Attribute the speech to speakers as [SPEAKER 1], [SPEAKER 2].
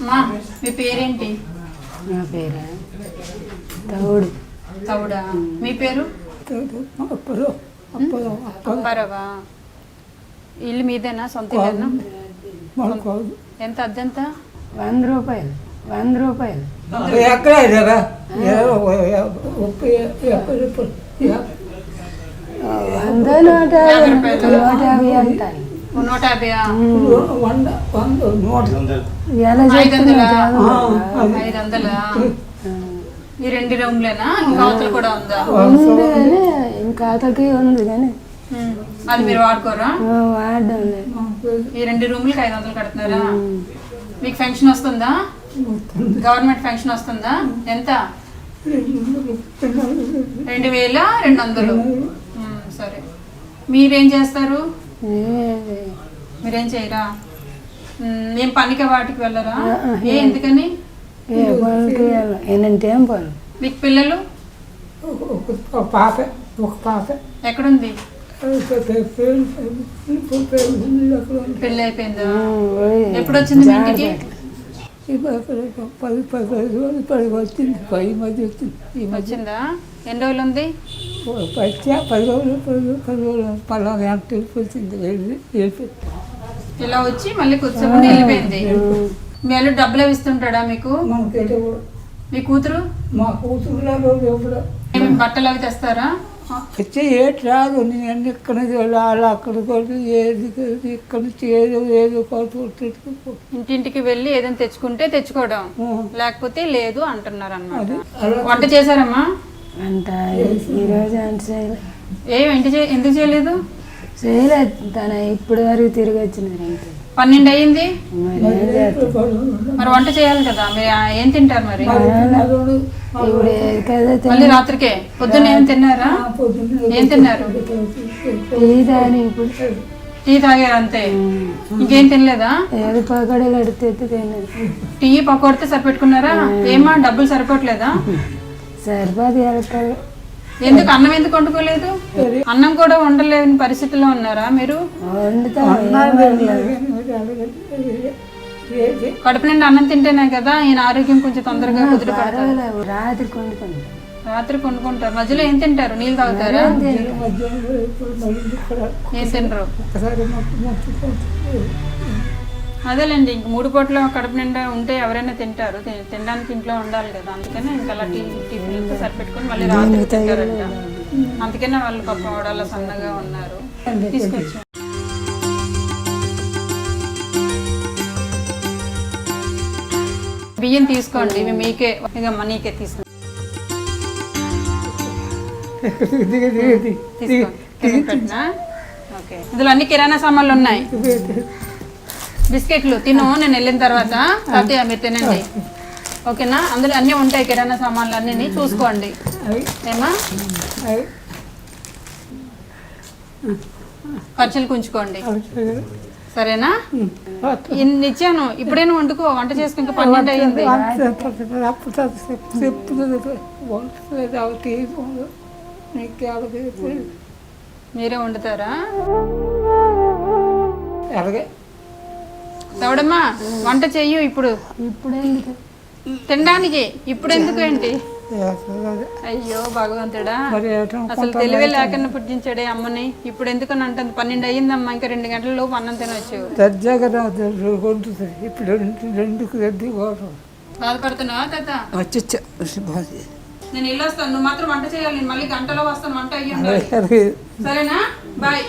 [SPEAKER 1] అమ్మా మీ పేరేంటి?
[SPEAKER 2] నా పేరా? తౌడు
[SPEAKER 1] తవుడా? మీ పేరు? అప్పారావా? ఇల్లు మీదేనా? సొంత ఇల్లేనా? ఎంత అద్దెంత?
[SPEAKER 2] వంద రూపాయలు. వంద రూపాయలు.
[SPEAKER 3] ఎక్కడ ఇదేగా ముప్పై యాభై రూపాయలు.
[SPEAKER 2] వంద నూట యాభై నూట యాభై అంటారు.
[SPEAKER 1] నూట యాభైయా
[SPEAKER 3] వంద వంద
[SPEAKER 1] ఐదు వందలా
[SPEAKER 3] ఆ,
[SPEAKER 1] ఐదు వందలా ఈ రెండు రూమ్లేనా ఇంకా అవతల కూడా ఉందా?
[SPEAKER 2] ఇంకా ఉంది కానీ.
[SPEAKER 1] అది మీరు వాడుకోరా?
[SPEAKER 2] ఆ, వాడడం
[SPEAKER 1] ఈ రెండు రూమ్లకి ఐదు వందలు కడుతున్నారా మీకు ఫంక్షన్ వస్తుందా? గవర్నమెంట్ ఫంక్షన్ వస్తుందా? ఎంత? రెండు వేల రెండు వందలు? సరే. మీరేం చేస్తారు? మీరేం చేయరా? ఏం పనికి వాటికి వెళ్ళరా. ఏ ఎందుకని?
[SPEAKER 2] ఏ పనులకి వెళ్ళం. ఎన్నంటే ఏం పనులు
[SPEAKER 1] మీకు పిల్లలు?
[SPEAKER 3] ఒక పాప ఒక పాప.
[SPEAKER 1] ఎక్కడుంది? పెళ్ళి అయిపోయిందా?
[SPEAKER 2] పోయి
[SPEAKER 1] ఎప్పుడు వచ్చింది మీ ఇంటికి?
[SPEAKER 3] పది పది పది రోజులు పది వచ్చింది పది మధ్య వచ్చింది. ఈ మధ్య
[SPEAKER 1] వచ్చిందా ఎన్ని రోజులు ఉంది?
[SPEAKER 3] పది రోజులు పది రోజులు పది రోజులు పలానా వచ్చింది వెళ్ళి వెళ్ళిపోయి
[SPEAKER 1] ఇలా వచ్చి మళ్ళీ కూర్చోకుండా వెళ్ళిపోయింది. మీ డబ్బులు ఇస్తుంటాడా మీకు?
[SPEAKER 3] కూడా
[SPEAKER 1] మీ కూతురు?
[SPEAKER 3] మా కూతురు ఎప్పుడు
[SPEAKER 1] బట్టలు అవి తెస్తారా?
[SPEAKER 3] వచ్చి ఏటి రాదు. నేను ఇక్కడ నుంచి వెళ్ళి వెళ్ళి ఏది ఏది ఇక్కడ నుంచి ఏదో ఏదో
[SPEAKER 1] ఇంటింటికి వెళ్ళి ఏదైనా తెచ్చుకుంటే తెచ్చుకోవడం. లేకపోతే లేదు అంటున్నారు అన్నమాట వంట చేశారమ్మా?
[SPEAKER 2] అంత ఈరోజు
[SPEAKER 1] ఏ ఎందుకు చేయలేదు?
[SPEAKER 2] చేయలేదు తన ఇప్పటి వరకు తిరిగి వచ్చినారు అంతే
[SPEAKER 1] పన్నెండు అయ్యింది?
[SPEAKER 2] మరి ఏం చేస్తాం
[SPEAKER 1] మరి వంట చేయాలి కదా మీరు ఆ- ఏం తింటారు మరి?
[SPEAKER 2] ఇప్పుడు ఏది కదా
[SPEAKER 1] మళ్ళీ రాత్రికే? పొద్దున్న ఏం తిన్నారా? ఏం తిన్నారు?
[SPEAKER 2] టీ ఇప్పుడు.
[SPEAKER 1] టీ తాగారు అంతే. ఇంకేం తినలేదా?
[SPEAKER 2] ఏది పకోడీలు అడితే తిన్నాను
[SPEAKER 1] టీ పకోడితే సరిపెట్టుకున్నారా? ఏమా డబ్బులు సరిపోవట్లేదా?
[SPEAKER 2] సరిపోదు వెళ్తారు
[SPEAKER 1] ఎందుకు అన్నం ఎందుకు వండుకోలేదు? అన్నం కూడా వండలేని పరిస్థితిలో ఉన్నారా మీరు? కడుపు నిండా అన్నం తింటేనే కదా ఈయన ఆరోగ్యం కొంచెం తొందరగా
[SPEAKER 2] పర్వాలేదు రాత్రి
[SPEAKER 1] రాత్రి కొనుక్కుంటారు మధ్యలో ఏం తింటారు? నీళ్ళు తాగుతారా? ఏం తినరు? అదేలేండి ఇంక మూడు పూట్ల కడుపు నిండా ఉంటే ఎవరైనా తింటారు. తినడానికి ఇంట్లో ఉండాలి కదా అందుకనే ఇంకా అలా టీ టిఫిన్తో సరిపెట్టుకొని మళ్ళీ రాత్రి తింటారంట. అందుకనే వాళ్ళు పాపం ఆవిడ అలా సన్నగా ఉన్నారు. తీసుకొచ్చి బియ్యం తీసుకోండి ఇవి మీకే ఇక మనీకే తీసుకోండి ఓకే. ఇందులో అన్ని కిరాణా సామాన్లు ఉన్నాయి. బిస్కెట్లు తిను నేను వెళ్ళిన తర్వాత తాతయ్య మీరు తినండి. ఓకేనా? అందులో అన్నీ ఉంటాయి కిరాణా సామాన్లు అన్నీ చూసుకోండి. ఏమా? ఖర్చులు కుంచుకోండి. సరేనా? ఇన్ని ఇచ్చాను. ఇప్పుడేనా వండుకో వంట చేసుకుని ఇంకా పన్నెండు అయ్యింది మీరే వండుతారా?
[SPEAKER 3] అలాగే
[SPEAKER 1] తవడమ్మా వంట చెయ్యు ఇప్పుడు.
[SPEAKER 2] ఇప్పుడు ఎందుకు
[SPEAKER 1] తినడానికి ఇప్పుడు ఎందుకు ఏంటి అయ్యో భగవంతుడా. అసలు తెలివి లేకుండా పుట్టించాడే అమ్మని. ఇప్పుడు ఎందుకని అంటుంది. పన్నెండు అయ్యిందమ్మా ఇంకా రెండు గంటల లోపు అన్నం
[SPEAKER 3] కొంటుంది ఇప్పుడు రెండు రెండుకు
[SPEAKER 1] బాధపడుతున్నావా తాత?
[SPEAKER 3] వచ్చి
[SPEAKER 1] నేను ఇల్లు వస్తాను నువ్వు మాత్రం వంట చేయాలి. నేను మళ్ళీ గంటలో వస్తాను. వంట అయ్యి సరేనా? బాయ్.